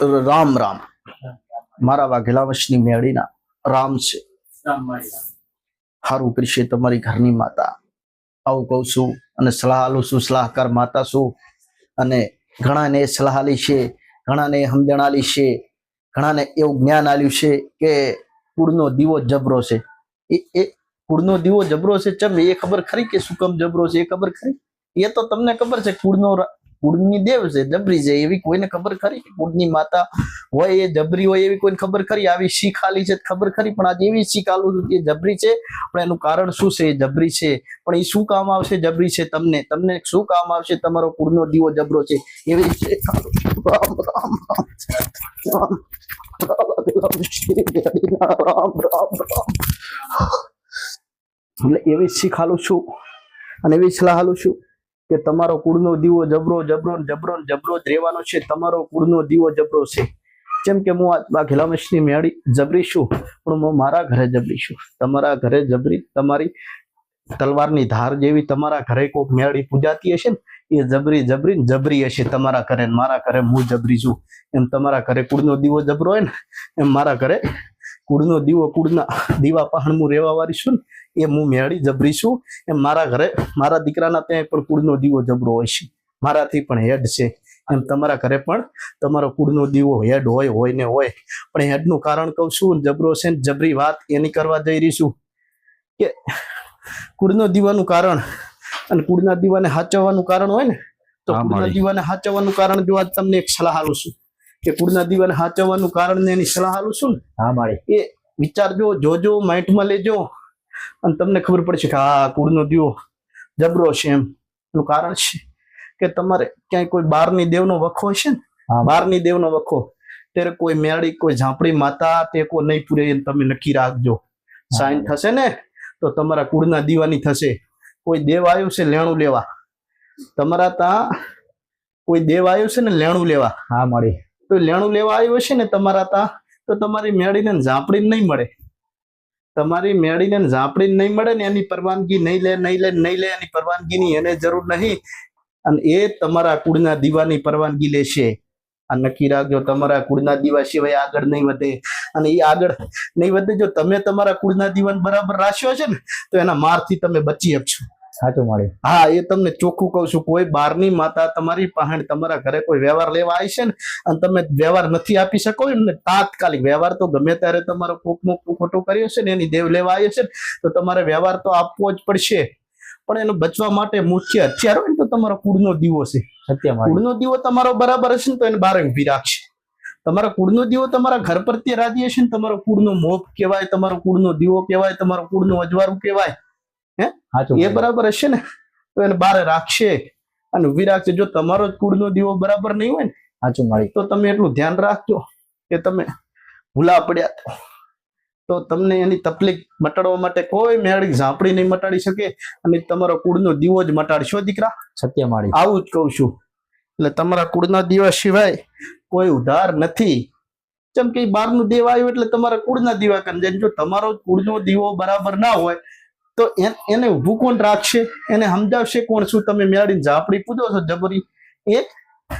રામ રામ. મારા વાઘેલા વંશની મેળીના રામ છે. સારું કરશે તમારી ઘરની માતા. આવું કહું છું અને સલાહ આલું છું સલાહકાર માતા છું. અને ઘણાને સલાહ આલી છે ઘણાને સમજણ આલી છે ઘણાને એવું જ્ઞાન આલ્યું છે કે કુળનો દીવો જબરો છે. એ એ કુળનો દીવો જબરો છે ચમ? એ ખબર ખરી કે શું કમ જબરો છે? એ ખબર ખરી? એ તો તમને ખબર છે કુળનો કુળની દેવ છે જબરી છે, એવી કોઈને ખબર ખરી કુળની માતા હોય એ જબરી હોય એવી કોઈને ખબર ખરી? આવી શી ખાલી છે ખબર ખરી? પણ આજે એવી શી ખાલું કે જબરી છે, પણ એનું કારણ શું છે? એ જબરી છે. પણ એ શું કામ આવશે? જબરી છે તમને. તમને શું કામ આવશે? તમારો કુળનો દીવો જબરો છે. એવી રામ એટલે એવી શીખાલું છું અને એવી સલાહ આલું છું. કે તમારો કુળનો દીવો જબરો જબરો જબરો જબરો જ રહેવાનો છે. તમારો કુળનો દીવો જબરો છે. જેમ કે હું આ ઘેલા મશની મેળી જબરી છું પણ હું મારા ઘરે જબરી છું તમારા ઘરે જબરી, તમારી તલવારની ધાર જેવી તમારા ઘરે કોઈક મેળી પૂજાતી હશે ને, એ જબરી જબરી જબરી હશે તમારા ઘરે મારા ઘરે હું જબરી છું. એમ તમારા ઘરે કુળનો દીવો જબરો હોય ને, એમ મારા ઘરે કુળનો દીવો, કુળના દીવા પહાણ હું રહેવા વાળી છું ને એ હું મેળી જબરી છું. એમ મારા ઘરે મારા દીકરાના ત્યાં પણ કુળનો દીવો જબરો હોય છે. મારાથી પણ હેડ છે. એમ તમારા ઘરે પણ તમારો કુળનો દીવો હેડ હોય હોય ને હોય. પણ હેડનું કારણ કહું છું જબરો છે ને જબરી વાત એની કરવા જઈ રહી છું કે કુળનો દીવાનું કારણ અને કુળના દીવાને હાચવવાનું કારણ હોય ને તો કુળના. દીવાને હાચવવાનું કારણ જો આજ તમને એક સલાહ આલું છું. કે કુળના દીવાને હાચવવાનું કારણ ને એની સલાહ આલું છું ને હા મારે. એ વિચારજો જોજો માઇન્ડમાં લેજો. અને તમને ખબર પડશે કે આ કુળનો દીવો જબરો છે એમ. એનું કારણ છે કે તમારે ક્યાંય કોઈ બારની દેવનો વખો હશે ને હા. બારની દેવનો વખો ત્યારે કોઈ મેળી કોઈ ઝાંપડી માતા તે કોઈ નહીં પૂરે તમે નક્કી રાખજો. સાઈન થશે ને તો તમારા કુળના દીવાની થશે. કોઈ દેવ આવ્યું છે લેણું લેવા. તમારા ત્યાં કોઈ દેવ આવ્યું છે ને લેણું લેવા. હા મળી. તો લેણું લેવા આવ્યો છે ને તમારા ત્યાં તો તમારી મેળીને ઝાંપડી નહીં મળે. તમારી મેળીને ને ઝાંપડીને નહીં મળે ને એની પરવાનગી નહીં લે નહીં લે નહીં લે એની પરવાનગીની એને જરૂર નહીં. અને એ તમારા કુળના દીવાની પરવાનગી લેશે. આ નક્કી રાખજો, તમારા કુળના દીવા સિવાય આગળ નહીં વધે. અને એ આગળ નહીં વધે, જો તમે તમારા કુળના દીવાન બરાબર રાખ્યો છે ને, તો એના મારથી તમે બચી શકશો સાચું માળી. હા એ તમને ચોખ્ખું કહું છું કોઈ બહારની માતા તમારી પાસે તમારા ઘરે કોઈ વ્યવહાર લેવા આવી છે ને અને તમે વ્યવહાર નથી આપી શકો ને તાત્કાલિક વ્યવહાર તો ગમે ત્યારે તમારો કોક મોકું ખોટું કર્યો છે ને એની દેવ લેવા આવ્યો છે તો તમારે વ્યવહાર તો આપવો જ પડશે. પણ એનો બચવા માટે મુખ્ય હથિયાર હોય ને તો તમારો કુળનો દીવો છે. કુળનો દીવો તમારો બરાબર હશે ને તો એને બારે ઊભી રાખશે. તમારા કુળનો દીવો તમારા ઘર પ્રત્યે રાજી હશે ને તમારો કુળનો મોપ કહેવાય તમારો કુળનો દીવો કહેવાય તમારો કુળનું અજવાળું કહેવાય. એ બરાબર હશે ને? તો એને બારે રાખશે. અને ઊભી રાખશે જો તમારો જ કુળનો દીવો બરાબર નહીં હોય ને સાચું મળી તો તમે એટલું ધ્યાન રાખજો કે તમે ભૂલા પડ્યા તો. તમને એની તકલીફ મટાડવા માટે કોઈ મેળી ઝાંપડી નહીં મટાડી શકે અને તમારો કુળનો દીવો જ મટાડશો દીકરા. સત્ય માળી આવું જ કહું છું. એટલે તમારા કુળના દીવા સિવાય કોઈ ઉધાર નથી. જેમ કે બહારનું દેવ આવ્યું એટલે તમારા કુળના દીવા કરે જો તમારો કુળનો દીવો બરાબર ના હોય તો એન- ઊભું કોણ રાખશે? એને સમજાવશે કોણ શું? તમે મેળીને ઝાપડી પૂજો છો જબરી. એ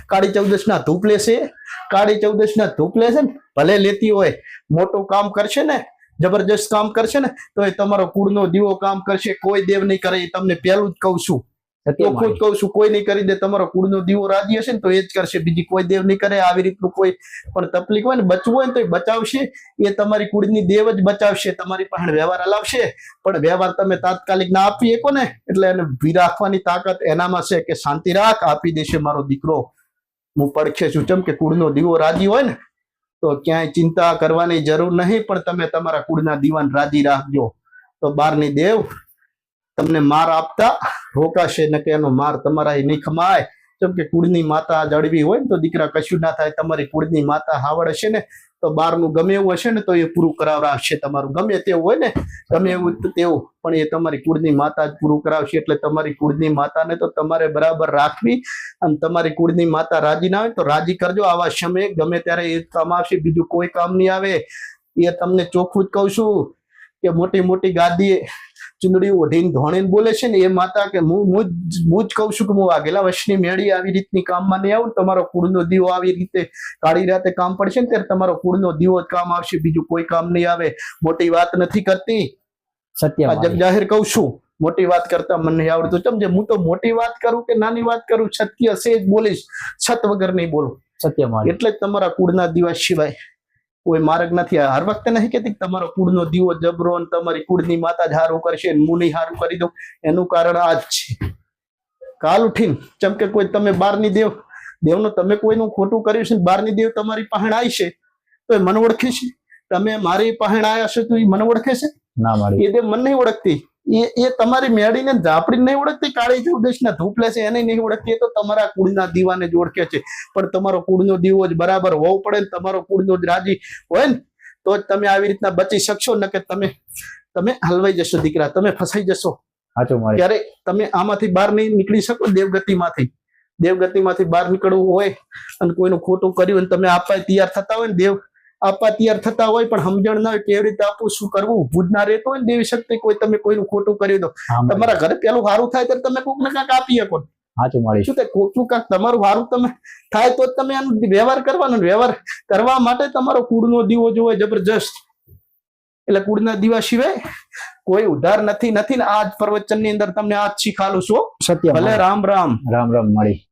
કાળી ચૌદશ ના ધૂપ લેશે. કાળી ચૌદશ ના ધૂપ લેશે ને ભલે લેતી હોય. મોટું કામ કરશે ને? જબરજસ્ત કામ કરશે ને? તો એ તમારો કુળનો દીવો કામ કરશે. કોઈ દેવ નહીં કરે એ તમને પહેલું જ કહું છું. સત્ય જ કહું છું કોઈ નહીં કરી દે તમારો કુળનો દીવો રાજી હશે ને તો એ જ કરશે. બીજી કોઈ દેવ નહીં કરે આવી રીતનું કોઈ પણ તકલીફ હોય ને બચવું હોય ને તો એ બચાવશે. એ તમારી કુળની દેવ જ બચાવશે તમારી પાસે વ્યવહાર હલાવશે પણ વ્યવહાર તમે તાત્કાલિક ના આપી શકો ને એટલે એને રાખવાની તાકાત એનામાં છે કે શાંતિ રાખ આપી દેશે મારો દીકરો. હું પડખે છું ચમ કે કુળનો દીવો રાજી હોય ને તો ક્યાંય ચિંતા કરવાની જરૂર નહીં પણ તમે તમારા કુળના દીવાન રાજી રાખજો. તો બારની દેવ તમને માર આપતા, રોકાશે ન કે એનો માર તમારા નહીં ખમાય. જેમ કે કુળની માતા જળવી હોય ને તો દીકરા કશું ના થાય, તમારી કુળની માતા હાવડ હશે ને તો બહારનું ગમે એવું હશે ને તો એ પૂરું કરાવશે તમારું. ગમે તેવું હોય ને, ગમે એવું તેવું, પણ એ તમારી કુળની માતા જ પૂરું કરાવશે એટલે તમારી કુળની માતાને તો તમારે બરાબર રાખવી અને તમારી કુળની માતા રાજી ના હોય તો રાજી કરજો. આવા સમયે ગમે ત્યારે એ કામ આવશે, બીજું કોઈ કામ નહીં આવે. એ તમને ચોખ્ખું જ કહું છું કે મોટી મોટી ગાદીએ ચુંદડી ઓઢીને ધોણીને બોલે છે ને એ માતા કે હું હું જ હું જ કહું છું કે હું આગેલા વર્ષની મેળી આવી રીતની કામમાં નહીં આવું તમારો કુળનો દીવો આવી રીતે કાળી રાતે કામ પડશે ને ત્યારે તમારો કુળનો દીવો જ કામ આવશે બીજું કોઈ કામ નહીં આવે. મોટી વાત નથી કરતી. સત્ય જાહેર કહું છું મોટી વાત કરતા મને નહીં આવડતું. સમજે હું તો મોટી વાત કરું કે નાની વાત કરું સત્ય છે જ બોલીશ. છત વગર નહીં બોલું. સત્ય એટલે જ તમારા કુળના દિવસ સિવાય કોઈ માર્ગ નથી. હર વખતે નહીં કેતી તમારો કુળનો દીવો જબરો અને તમારી કુળની માતા જ હારું કરશે મુની હારું કરી દઉં. એનું કારણ આ જ છે. કાલ ઉઠીને જેમ કે કોઈ તમે બારની દેવ દેવનો તમે કોઈનું ખોટું કર્યું છે ને બારની દેવ તમારી પાસે આવી છે તો એ મને ઓળખે છે? તમે મારી પાસે આવ્યા છો તો એ મને ઓળખે છે? ના માળી એ દેવ મને નહીં ઓળખતી. એ એ તમારી મેળીને ઝાપડી નહીં ઓળખતી કાળી ચૌદશના ધૂપ લેશે એને નહીં ઓળખતી તો તમારા કુળના દીવાને જ ઓળખે છે. પણ તમારો કુળનો દીવો જ બરાબર હોવો પડે ને તમારો કુળનો જ રાજી હોય ને તો જ તમે આવી રીતના બચી શકશો ન કે તમે તમે હલવાઈ જશો દીકરા તમે ફસાઈ જશો. ત્યારે તમે આમાંથી બહાર નહીં નીકળી શકો દેવગતિમાંથી. દેવગતિમાંથી બહાર નીકળવું હોય અને કોઈનું ખોટું કર્યું અને તમે આપવા તૈયાર થતા હોય ને દેવ આપવા તૈયાર થતા હોય પણ સમજણ ના હોય કેવી રીતે આપવું શું કરવું? ભૂજ ના રહેતો હોય ને દેવી શક્તિ કોઈ તમે કોઈનું ખોટું કરી દો. તમારા ઘરે પેલું સારું થાય ત્યારે તમે કોઈક ને કાંક આપી શકો. સાચું મળી. શું ખોટું કાંક તમારું સારું તમે થાય તો તમે આનો વ્યવહાર કરવાનો વ્યવહાર કરવા માટે તમારો કુળનો દીવો જોવો જબરજસ્ત. એટલે કુળના દીવા સિવાય કોઈ ઉધાર નથી નથી ને આ જ પ્રવચનની અંદર તમને આ જ શીખાલું છું સત્ય ભલે રામ રામ. રામ રામ માળી.